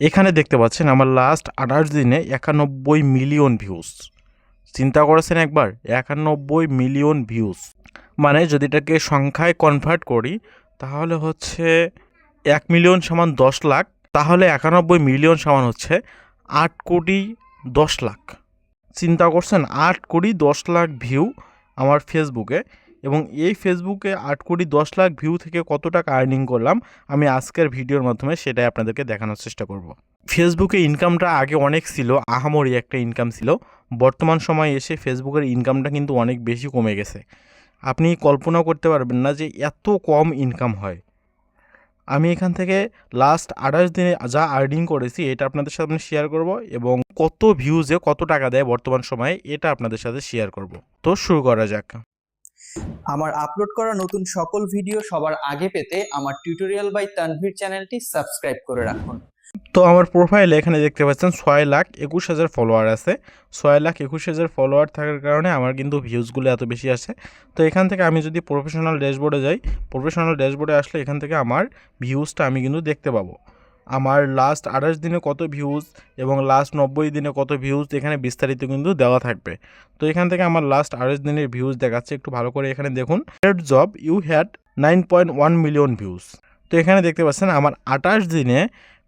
এখানে দেখতে পাচ্ছেন আমার লাস্ট আঠাশ দিনে একানব্বই মিলিয়ন ভিউজ চিন্তা করেছেন একবার? একানব্বই মিলিয়ন ভিউজ মানে যদি এটাকে সংখ্যায় কনভার্ট করি, তাহলে হচ্ছে এক মিলিয়ন সমান দশ লাখ, তাহলে একানব্বই মিলিয়ন সমান হচ্ছে আট কোটি দশ লাখ। চিন্তা করছেন, আট কোটি দশ লাখ ভিউ আমার ফেসবুকে এবং এই ফেসবুকে আট কোটি দশ লাখ ভিউ থেকে কত টাকা আর্নিং করলাম, আমি আজকের ভিডিওর মাধ্যমে সেটাই আপনাদেরকে দেখানোর চেষ্টা করব। ফেসবুকে ইনকামটা আগে অনেক ছিল, আহামরি একটা ইনকাম ছিল। বর্তমান সময়ে এসে ফেসবুকের ইনকামটা কিন্তু অনেক বেশি কমে গেছে। আপনি কল্পনা করতে পারবেন না যে এত কম ইনকাম হয়। আমি এখান থেকে লাস্ট আঠাশ দিনে যা আর্নিং করেছি, এটা আপনাদের সাথে আমি শেয়ার করব এবং কত ভিউজে কত টাকা দেয় বর্তমান সময়ে, এটা আপনাদের সাথে শেয়ার করব। তো শুরু করা যাক। আমার আপলোড করা নতুন সকল ভিডিও সবার আগে পেতে আমার টিউটোরিয়াল বাই তানভীর চ্যানেলটি সাবস্ক্রাইব করে রাখুন। তো আমার প্রোফাইলে এখানে দেখতে পাচ্ছেন ছয় লাখ একুশ হাজার ফলোয়ার আছে। ছয় লাখ একুশ হাজার ফলোয়ার থাকার কারণে আমার কিন্তু ভিউজগুলো এত বেশি আসে। তো এখান থেকে আমি যদি প্রফেশনাল ড্যাশবোর্ডে যাই প্রফেশনাল ড্যাশবোর্ডে আসলে এখান থেকে আমার ভিউজটা আমি কিন্তু দেখতে পাবো। আমার লাস্ট আঠাশ দিনে কত ভিউজ এবং লাস্ট নব্বই দিনে কত ভিউজ এখানে বিস্তারিত কিন্তু দেওয়া থাকবে। তো এখান থেকে আমার লাস্ট আঠাশ দিনের ভিউজ দেখাচ্ছে, একটু ভালো করে এখানে দেখুন। Head job you had nine point one million views তো এখানে দেখতে পাচ্ছেন, আমার আঠাশ দিনে,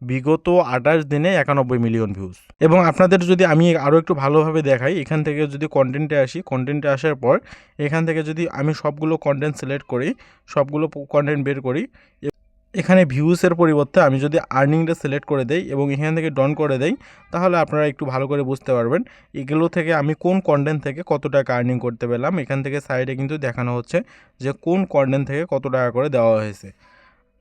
বিগত আঠাশ দিনে একানব্বই মিলিয়ন ভিউজ এবং আপনাদের যদি আমি আরও একটু ভালোভাবে দেখাই, এখান থেকে যদি কন্টেন্টে আসি কন্টেন্টে আসার পর, এখান থেকে যদি আমি সবগুলো কন্টেন্ট সিলেক্ট করি, সবগুলো কন্টেন্ট বের করি এখানে ভিউসের পরিবর্তে আমি যদি আর্নিংটা সিলেক্ট করে দেই এবং এখান থেকে ডন করে দেই, তাহলে আপনারা একটু ভালো করে বুঝতে পারবেন এগুলো থেকে আমি কোন কন্টেন্ট থেকে কত টাকা আর্নিং করতে পেলাম। এখান থেকে সাইডে কিন্তু দেখানো হচ্ছে যে কোন কন্টেন্ট থেকে কত টাকা করে দেওয়া হয়েছে।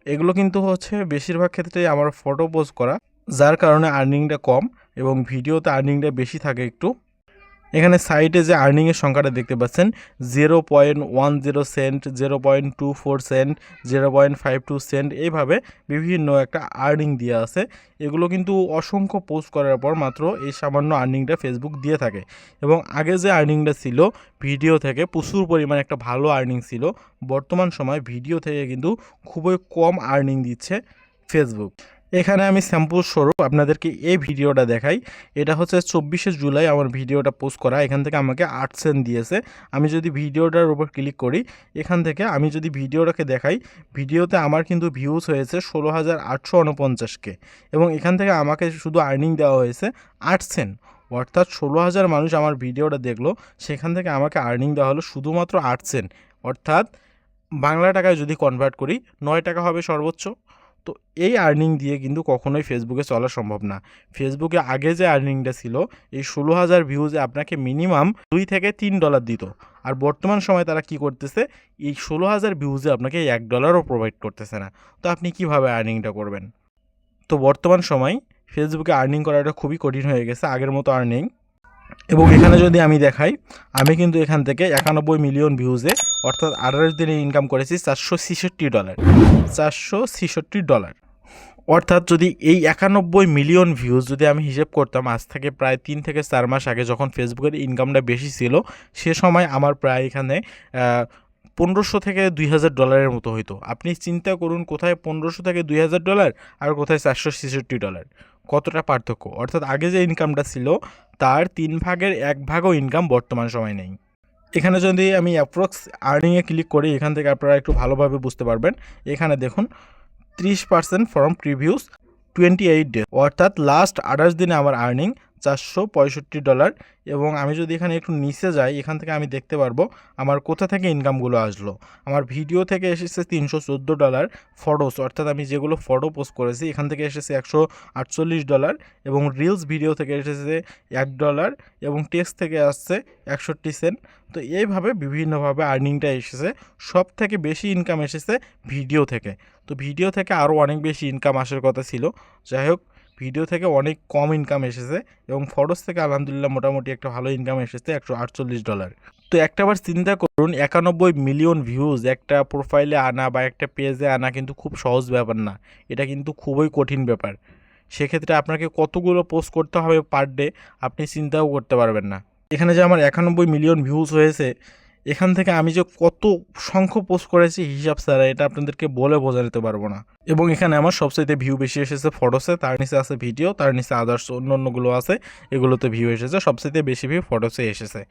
এগুলো কিন্তু হচ্ছে বেশিরভাগ ক্ষেত্রে আমার ফটো পোস্ট করা, যার কারণে আর্নিংটা কম এবং ভিডিওতে আর্নিংটা বেশি থাকে একটু। এখানে সাইটে যে আর্নিংয়ের সংখ্যাটা দেখতে পাচ্ছেন zero point one zero cent zero point two four cent zero point five two cent এইভাবে বিভিন্ন একটা আর্নিং দিয়ে আছে। এগুলো কিন্তু অসংখ্য পোস্ট করার পর মাত্র এই সামান্য আর্নিংটা ফেসবুক দিয়ে থাকে। এবং আগে যে আর্নিংটা ছিল ভিডিও থেকে প্রচুর পরিমাণে একটা ভালো আর্নিং ছিল, বর্তমান সময় ভিডিও থেকে কিন্তু খুবই কম আর্নিং দিচ্ছে ফেসবুক এখানে আমি স্যাম্পল স্বরূপ আপনাদেরকে এই ভিডিওটা দেখাই। এটা হচ্ছে চব্বিশে জুলাই আমার ভিডিওটা পোস্ট করা। এখান থেকে আমাকে আট সেন্ট দিয়েছে। আমি যদি ভিডিওটার উপর ক্লিক করি, এখান থেকে আমি যদি ভিডিওটাকে দেখাই, ভিডিওতে আমার কিন্তু ভিউজ হয়েছে ষোলো হাজার আটশো উনপঞ্চাশকে এবং এখান থেকে আমাকে শুধু আর্নিং দেওয়া হয়েছে আট সেন্ট অর্থাৎ ষোলো হাজার মানুষ আমার ভিডিওটা দেখল, সেখান থেকে আমাকে আর্নিং দেওয়া হলো শুধুমাত্র আট সেন্ট অর্থাৎ বাংলা টাকায় যদি কনভার্ট করি, নয় টাকা হবে সর্বোচ্চ। তো এই আর্নিং দিয়ে কিন্তু কখনোই ফেসবুকে চলা সম্ভব না। ফেসবুকে আগে যে আর্নিংটা ছিল, এই ষোলো হাজার ভিউজে আপনাকে মিনিমাম দুই থেকে তিন ডলার দিত। আর বর্তমান সময় তারা কি করতেছে, এই ষোলো হাজার ভিউজে আপনাকে এক ডলারও প্রোভাইড করতেছে না। তো আপনি কীভাবে আর্নিংটা করবেন? তো বর্তমান সময় ফেসবুকে আর্নিং করাটা খুবই কঠিন হয়ে গেছে, আগের মতো আর্নিং এবং এখানে যদি আমি দেখাই, আমি কিন্তু এখান থেকে একানব্বই মিলিয়ন ভিউজে অর্থাৎ আঠাশ দিনে ইনকাম করেছি চারশো ছেষট্টি ডলার চারশো ছেষট্টি ডলার অর্থাৎ যদি এই একানব্বই মিলিয়ন ভিউজ যদি আমি হিসেব করতাম, আজ থেকে প্রায় তিন থেকে চার মাস আগে যখন ফেসবুকের ইনকামটা বেশি ছিল, সে সময় আমার প্রায় এখানে পনেরোশো থেকে দুই হাজার ডলারের মতো হইতো। আপনি চিন্তা করুন কোথায় পনেরোশো থেকে দুই হাজার ডলার আর কোথায় চারশো ছেষট্টি ডলার কতটা পার্থক্য? অর্থাৎ আগে যে ইনকামটা ছিল, তার তিন ভাগের এক ভাগও ইনকাম বর্তমান সময় নেই। এখানে যদি আমি অ্যাপ্রক্স আর্নিংয়ে ক্লিক করি, এখান থেকে আপনারা একটু ভালোভাবে বুঝতে পারবেন। এখানে দেখুন, ত্রিশ percent from previous twenty eight day অর্থাৎ লাস্ট আঠাশ দিনে আমার আর্নিং চারশো পঁয়ষট্টি ডলার এবং আমি যদি এখানে একটু নিচে যাই, এখান থেকে আমি দেখতে পারব আমার কোথা থেকে ইনকামগুলো আসলো। আমার ভিডিও থেকে এসেছে তিনশো চোদ্দ ডলার ফটোস, অর্থাৎ আমি যেগুলো ফটো পোস্ট করেছি, এখান থেকে এসেছে একশো আটচল্লিশ ডলার এবং রিলস ভিডিও থেকে এসেছে এক ডলার এবং টেক্সট থেকে আসছে একষট্টি সেন্ট তো এইভাবে বিভিন্নভাবে আর্নিংটা এসেছে। সব থেকে বেশি ইনকাম এসেছে ভিডিও থেকে। তো ভিডিও থেকে আরও অনেক বেশি ইনকাম আসার কথা ছিল। যাই হোক ভিডিও থেকে অনেক কম ইনকাম এসেছে এবং ফটোস থেকে আলহামদুলিল্লাহ মোটামুটি একটা ভালো ইনকাম এসেছে একশো আটচল্লিশ ডলার তো একটাবার চিন্তা করুন, একানব্বই মিলিয়ন ভিউজ একটা প্রোফাইলে আনা বা একটা পেজে আনা কিন্তু খুব সহজ ব্যাপার না, এটা কিন্তু খুবই কঠিন ব্যাপার। সেক্ষেত্রে আপনাকে কতগুলো পোস্ট করতে হবে পার ডে আপনি চিন্তাও করতে পারবেন না। এখানে যে আমার একানব্বই মিলিয়ন ভিউজ হয়েছে এখান থেকে আমি যে কত সংখ্য পোস্ট করেছি, হিসাব ছাড়া এটা আপনাদেরকে বলে বোঝাতে পারব না। এবং এখানে আমার সবচাইতে ভিউ বেশি এসেছে ফটোসে তার নিচে আছে ভিডিও তার নিচে আদার্স অন্য অন্যগুলো আছে, এগুলোতে ভিউ এসেছে, সবচাইতে বেশি ভিউ ফটোসে এসেছে।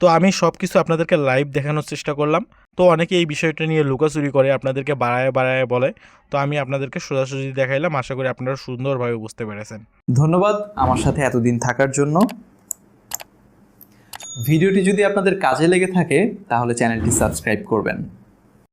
তো আমি সব কিছু আপনাদেরকে লাইভ দেখানোর চেষ্টা করলাম। তো অনেকে এই বিষয়টা নিয়ে লুকাচুরি করে, আপনাদেরকে বাড়ায় বাড়ায় বলে। তো আমি আপনাদেরকে সোজাসুজি দেখাইলাম, আশা করি আপনারা সুন্দরভাবে বুঝতে পেরেছেন। ধন্যবাদ আমার সাথে এতদিন থাকার জন্য। ভিডিওটি যদি আপনাদের কাজে লেগে থাকে তাহলে চ্যানেলটি সাবস্ক্রাইব করবেন।